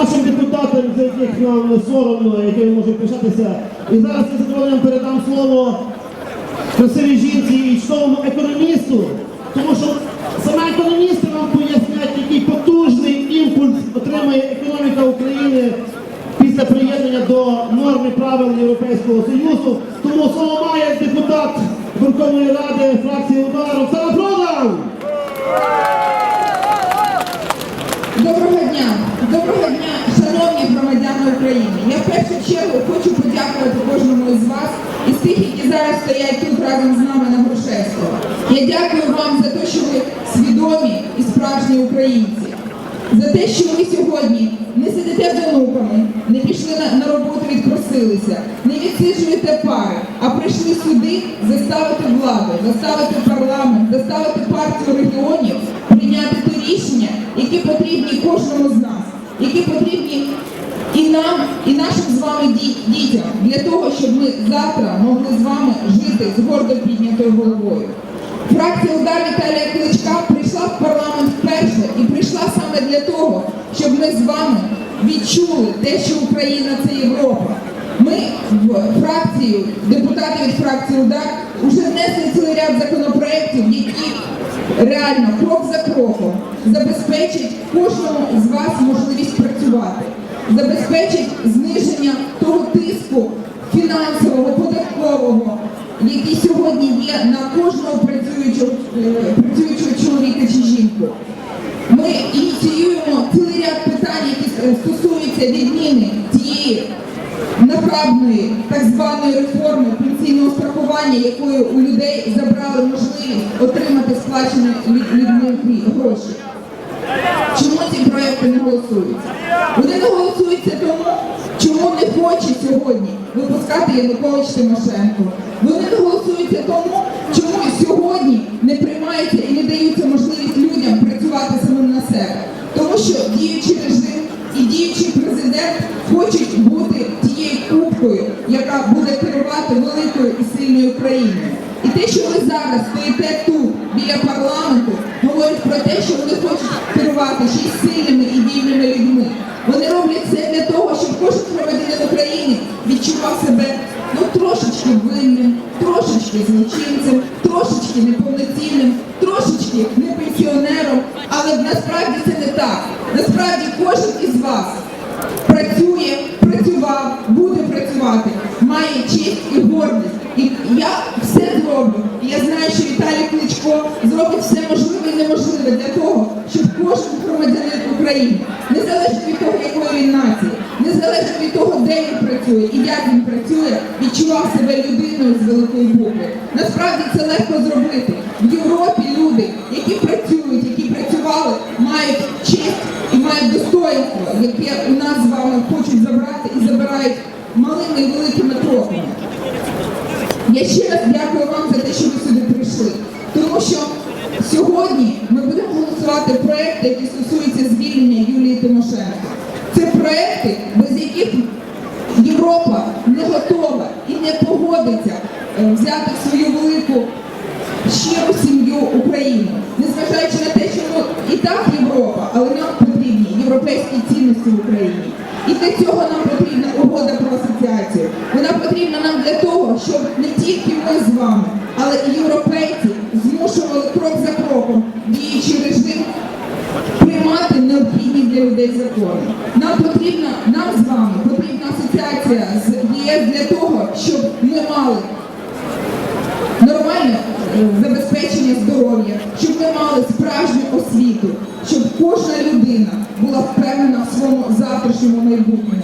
нашим депутатам, за яких нам соромно, якими можемо пишатися. І зараз я задоволенням передам слово красивій жінці і чудовому економісту, тому що саме економісти нам пояснять, який потужний імпульс отримає економіка України після приєднання до норм і правил Європейського Союзу. Тому слово має депутат Верховної Ради фракції удару України. Я в першу чергу хочу подякувати кожному із вас із тих, які зараз стоять тут разом з нами на Грушевського. Я дякую вам за те, що ви свідомі і справжні українці, за те, що ви сьогодні не сидите з онуками, не пішли на роботу, відпросилися, не відсиджуєте пари, а прийшли сюди заставити владу, заставити ді- для того, щоб ми завтра могли з вами жити з гордо піднятою головою. Фракція удар Віталія Кличка прийшла в парламент вперше і прийшла саме для того, щоб ми з вами відчули те, що Україна це Європа. Ми в фракцію, депутати від фракції удар, вже внесли цілий ряд законопроєктів, які реально крок за кроком забезпечить кожному з вас можливість працювати, забезпечить зниження того тиску фінансового, податкового, який сьогодні є на кожного працюючого, е, працюючого чоловіка чи жінку. Ми ініціюємо цілий ряд питань, які е, стосуються відміни тієї нахабної так званої реформи пенсійного страхування, якою у людей забрали можливість отримати сплачені людьми гроші. Чому ці проекти не голосуються? Вони не голосуються тому, хоче сьогодні випускати Янукович Тимошенко. Вони не голосуються тому, чому сьогодні не приймається і не дається можливість людям працювати самим на себе. Тому що діючий режим і діючий президент хочуть бути тією кубкою, яка буде керувати великою і сильною країною. І те, що ви зараз стоїте тут, біля парламенту, говорить про те, що вони хочуть керувати ще сильними і вільними людьми. Вони роблять це для того, щоб кожен громадянин України відчував себе ну трошечки винним, трошечки злочинцем, трошечки неповноцінним, трошечки не пенсіонером. Але насправді це не так. Насправді кожен із вас працює, працював, буде працювати, має честь і гордість. І я все зроблю. І я знаю, що Віталій Кличко зробить все можливе і неможливе для того, щоб кожен громадянин України, незалежно від того, якої він нації, незалежно від того, де він працює і як він працює, відчував себе людиною з великої букви. Насправді це легко зробити. В Європі люди, які працюють, які працювали, мають честь і мають достоинство, яке у нас з вами хочуть забрати і забирають малими і великими кроками. Я ще раз дякую вам за те, що ви сюди прийшли. Тому що сьогодні ми будемо голосувати проекти, які стосуються звільнення Юлії Тимошенко. Це проекти, без яких Європа не готова і не погодиться е, взяти свою велику щиру сім'ю України. Незважаючи на те, що ми і так Європа, але нам потрібні європейські цінності в Україні. І для цього нам потрібна угода про асоціацію. Вона потрібна нам для того, щоб не тільки ми з вами, але і європейці змушували крок за кроком діючий режим приймати необхідні для людей закони. Нам потрібна, нам з вами потрібна асоціація з ЄС для того, щоб ми мали нормальне е, забезпечення здоров'я, щоб ми мали справжню освіту, щоб кожна людина була впевнена в своєму завтрашньому майбутньому,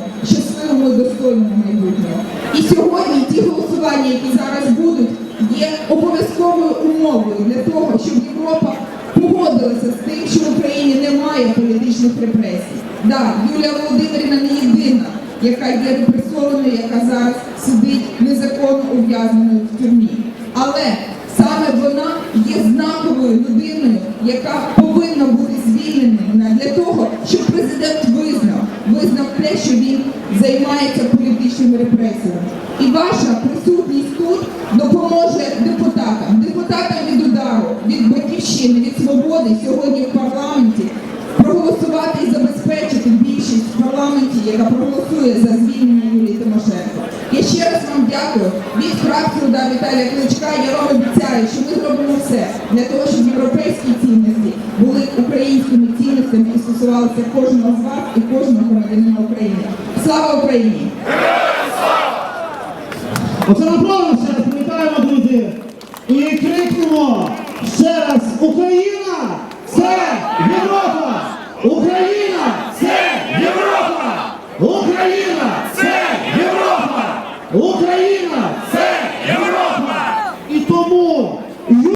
і майбутньому. І сьогодні ті голосування, які зараз будуть, є обов'язковою умовою для того, щоб Європа погодилася з тим, що в Україні немає політичних репресій. Да, Юлія Володимирівна не єдина, яка є репресованою, яка зараз сидить незаконно ув'язненою в тюрмі. Але саме вона є знаковою людиною, яка повинна бути звільнена для того, щоб президент визнав, займається політичними репресіями. І ваша присутність тут допоможе депутатам, депутатам від удару, від батьківщини, від свободи сьогодні в парламенті проголосувати і забезпечити більшість в парламенті яка проголосує за звільнення Юлії Тимошенко. Я ще раз вам дякую. Від фракції «Удар» Віталія Кличка я вам обіцяю, що ми зробимо все для того, щоб європейські цінності були українськими цінностями і стосувалися кожного з вас і кожного громадянина України. Слава Україні! Оце Павловна, ще раз друзі. І крикнемо ще раз Україна